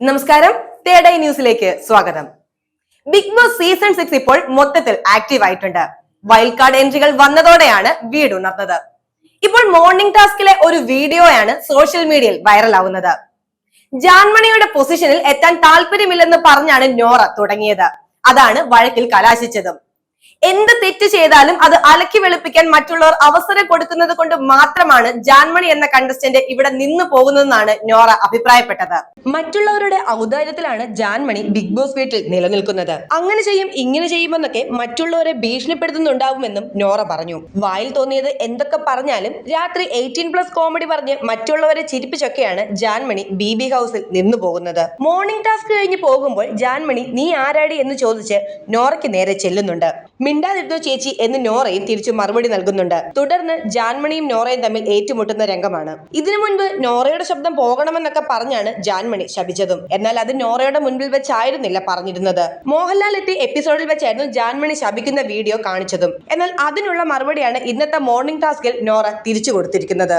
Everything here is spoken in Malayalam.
നമസ്കാരം. തേടൈ ന്യൂസിലേക്ക് സ്വാഗതം. ബിഗ് ബോസ് സീസൺ സിക്സ് ഇപ്പോൾ മൊത്തത്തിൽ ആക്റ്റീവ് ആയിട്ടുണ്ട്. വൈൽഡ് കാർഡ് എൻട്രികൾ വന്നതോടെയാണ് വീട് ഉണർന്നത്. ഇപ്പോൾ മോർണിംഗ് ടാസ്കിലെ ഒരു വീഡിയോയാണ് സോഷ്യൽ മീഡിയയിൽ വൈറലാവുന്നത് ജാൻമണിയുടെ പൊസിഷനിൽ എത്താൻ താല്പര്യമില്ലെന്ന് പറഞ്ഞാണ് നോറ തുടങ്ങിയത്. അതാണ് വഴക്കിൽ കലാശിച്ചതും. എന്ത് തെറ്റ് ചെയ്താലും അത് അലക്കി വെളുപ്പിക്കാൻ മറ്റുള്ളവർ അവസരം കൊടുക്കുന്നത് കൊണ്ട് മാത്രമാണ് ജാൻമണി എന്ന കണ്ടസ്റ്റന്റ് ഇവിടെ നിന്ന് പോകുന്നതെന്നാണ് നോറ അഭിപ്രായപ്പെട്ടത്. മറ്റുള്ളവരുടെ ഔദാര്യത്തിലാണ് ജാൻമണി ബിഗ് ബോസ് വീട്ടിൽ നിലനിൽക്കുന്നത്. അങ്ങനെ ചെയ്യും ഇങ്ങനെ ചെയ്യുമെന്നൊക്കെ മറ്റുള്ളവരെ ഭീഷണിപ്പെടുത്തുന്നുണ്ടാവുമെന്നും നോറ പറഞ്ഞു. വായിൽ തോന്നിയത് എന്തൊക്കെ പറഞ്ഞാലും രാത്രി എയ്റ്റീൻ പ്ലസ് കോമഡി പറഞ്ഞ് മറ്റുള്ളവരെ ചിരിപ്പിച്ചൊക്കെയാണ് ജാൻമണി ബി ബി ഹൗസിൽ നിന്നു പോകുന്നത്. മോർണിംഗ് ടാസ്ക് കഴിഞ്ഞ് പോകുമ്പോൾ ജാൻമണി നീ ആരാടി? എന്ന് ചോദിച്ച് നോറയ്ക്ക് നേരെ ചെല്ലുന്നുണ്ട്. മിണ്ടാതിരുന്നു ചേച്ചി എന്ന് നോറയും തിരിച്ചു മറുപടി നൽകുന്നുണ്ട്. തുടർന്ന് ജാൻമണിയും നോറയും തമ്മിൽ ഏറ്റുമുട്ടുന്ന രംഗമാണ്. ഇതിനു മുൻപ് നോറയുടെ ശബ്ദം പോകണമെന്നൊക്കെ പറഞ്ഞാണ് ജാൻമണി ശപിച്ചതും. എന്നാൽ അത് നോറയുടെ മുൻപിൽ വെച്ചായിരുന്നില്ല പറഞ്ഞിരുന്നത്. മോഹൻലാൽ എത്തി എപ്പിസോഡിൽ വെച്ചായിരുന്നു ജാൻമണി ശപിക്കുന്ന വീഡിയോ കാണിച്ചതും. എന്നാൽ അതിനുള്ള മറുപടിയാണ് ഇന്നത്തെ മോർണിംഗ് ടാസ്കിൽ നോറ തിരിച്ചു കൊടുത്തിരിക്കുന്നത്.